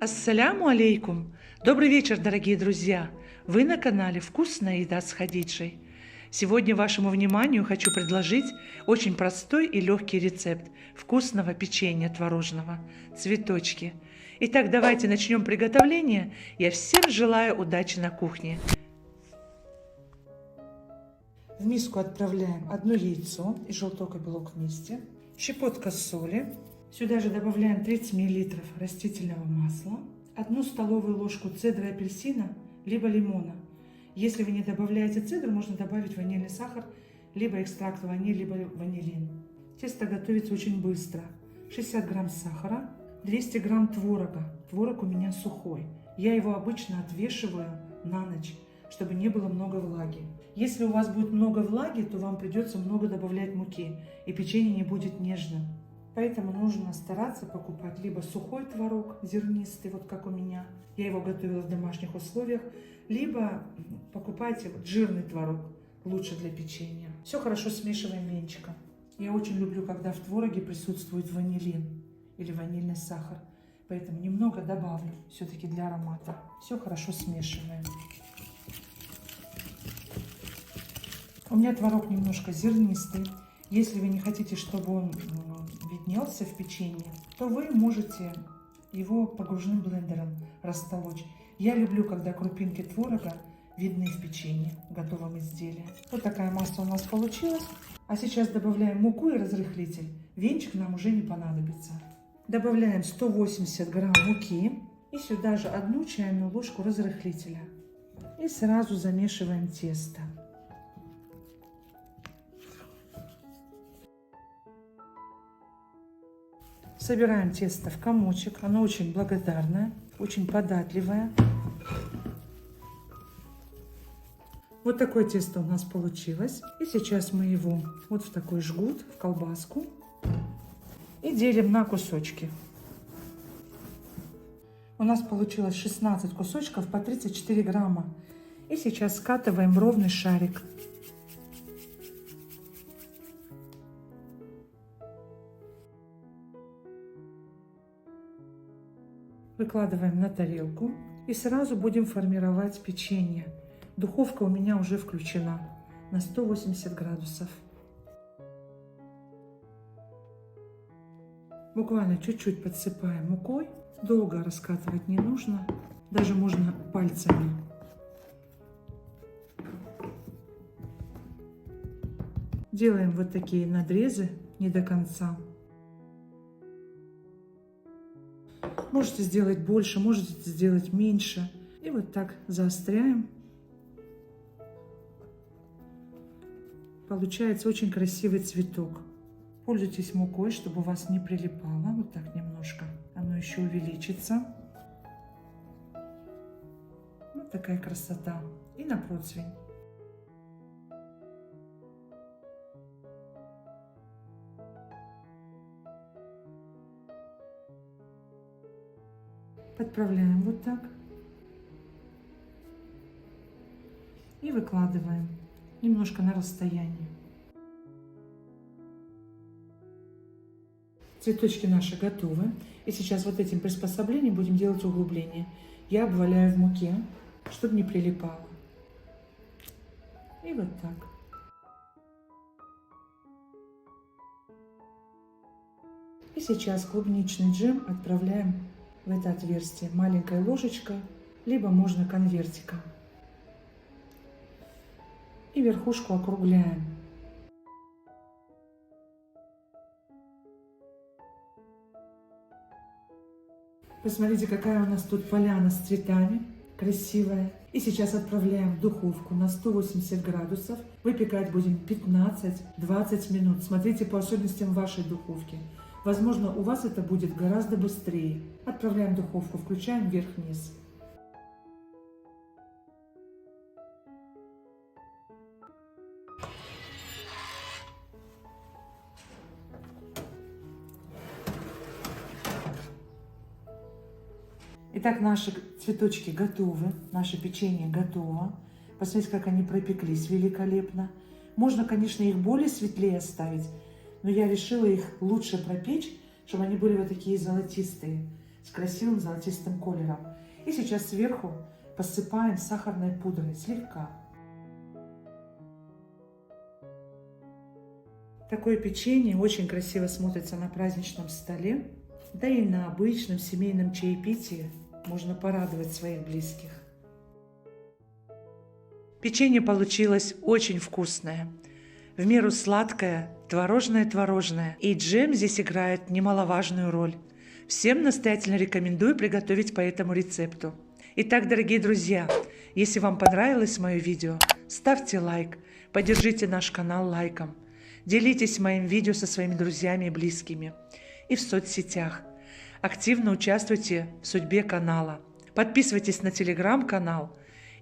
Ассаляму алейкум! Добрый вечер, дорогие друзья! Вы на канале «Вкусная еда с Хадиджей». Сегодня вашему вниманию хочу предложить очень простой и легкий рецепт вкусного печенья творожного «Цветочки». Итак, давайте начнем приготовление. Я всем желаю удачи на кухне. В миску отправляем одно яйцо и желток и белок вместе, щепотка соли, Сюда же добавляем 30 мл растительного масла, одну столовую ложку цедры апельсина, либо лимона. Если вы не добавляете цедру, можно добавить ванильный сахар, либо экстракт ванили, либо ванилин. Тесто готовится очень быстро. 60 грамм сахара, 200 грамм творога. Творог у меня сухой. Я его обычно отвешиваю на ночь, чтобы не было много влаги. Если у вас будет много влаги, то вам придется много добавлять муки, и печенье не будет нежным. Поэтому нужно стараться покупать либо сухой творог, зернистый, вот как у меня, я его готовила в домашних условиях, либо покупайте вот жирный творог, лучше для печенья. Все хорошо смешиваем венчиком. Я очень люблю, когда в твороге присутствует ванилин или ванильный сахар. Поэтому немного добавлю все-таки для аромата. Все хорошо смешиваем. У меня творог немножко зернистый. Если вы не хотите, чтобы он виднелся в печенье, то вы можете его погружным блендером растолочь. Я люблю, когда крупинки творога видны в печенье, в готовом изделии. Вот такая масса у нас получилась. А сейчас добавляем муку и разрыхлитель. Венчик нам уже не понадобится. Добавляем 180 грамм муки и сюда же одну чайную ложку разрыхлителя. И сразу замешиваем тесто. Собираем тесто в комочек. Оно очень благодарное, очень податливое. Вот такое тесто у нас получилось. И сейчас мы его вот в такой жгут, в колбаску. И делим на кусочки. У нас получилось 16 кусочков по 34 грамма. И сейчас скатываем ровный шарик. Выкладываем на тарелку и сразу будем формировать печенье. Духовка у меня уже включена на 180 градусов. Буквально чуть-чуть подсыпаем мукой. Долго раскатывать не нужно. Даже можно пальцами. Делаем вот такие надрезы не до конца. Можете сделать больше, можете сделать меньше. И вот так заостряем. Получается очень красивый цветок. Пользуйтесь мукой, чтобы у вас не прилипало. Вот так немножко. Оно еще увеличится. Вот такая красота. И на противень. Подправляем вот так. И выкладываем немножко на расстоянии. Цветочки наши готовы. И сейчас вот этим приспособлением будем делать углубление. Я обваляю в муке, чтобы не прилипало. И вот так. И сейчас клубничный джем отправляем в это отверстие маленькая ложечка, либо можно конвертиком. И верхушку округляем. Посмотрите, какая у нас тут поляна с цветами, красивая. И сейчас отправляем в духовку на 180 градусов. Выпекать будем 15-20 минут. Смотрите по особенностям вашей духовки. Возможно, у вас это будет гораздо быстрее. Отправляем в духовку, включаем вверх-вниз. Итак, наши цветочки готовы, наше печенье готово. Посмотрите, как они пропеклись великолепно. Можно, конечно, их более светлее оставить, но я решила их лучше пропечь, чтобы они были вот такие золотистые. С красивым золотистым колером. И сейчас сверху посыпаем сахарной пудрой слегка. Такое печенье очень красиво смотрится на праздничном столе, да и на обычном семейном чаепитии можно порадовать своих близких. Печенье получилось очень вкусное, в меру сладкое, творожное-творожное, и джем здесь играет немаловажную роль. Всем настоятельно рекомендую приготовить по этому рецепту. Итак, дорогие друзья, если вам понравилось мое видео, ставьте лайк, поддержите наш канал лайком, делитесь моим видео со своими друзьями и близкими и в соцсетях. Активно участвуйте в судьбе канала. Подписывайтесь на телеграм-канал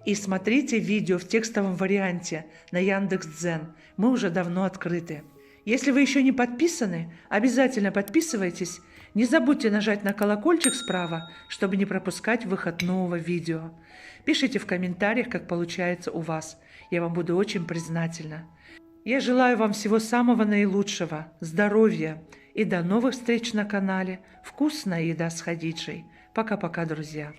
и смотрите видео в текстовом варианте на Яндекс.Дзен. Мы уже давно открыты. Если вы еще не подписаны, обязательно подписывайтесь. Не забудьте нажать на колокольчик справа, чтобы не пропускать выход нового видео. Пишите в комментариях, как получается у вас. Я вам буду очень признательна. Я желаю вам всего самого наилучшего, здоровья и до новых встреч на канале «Вкусная еда с Хадиджей». Пока-пока, друзья!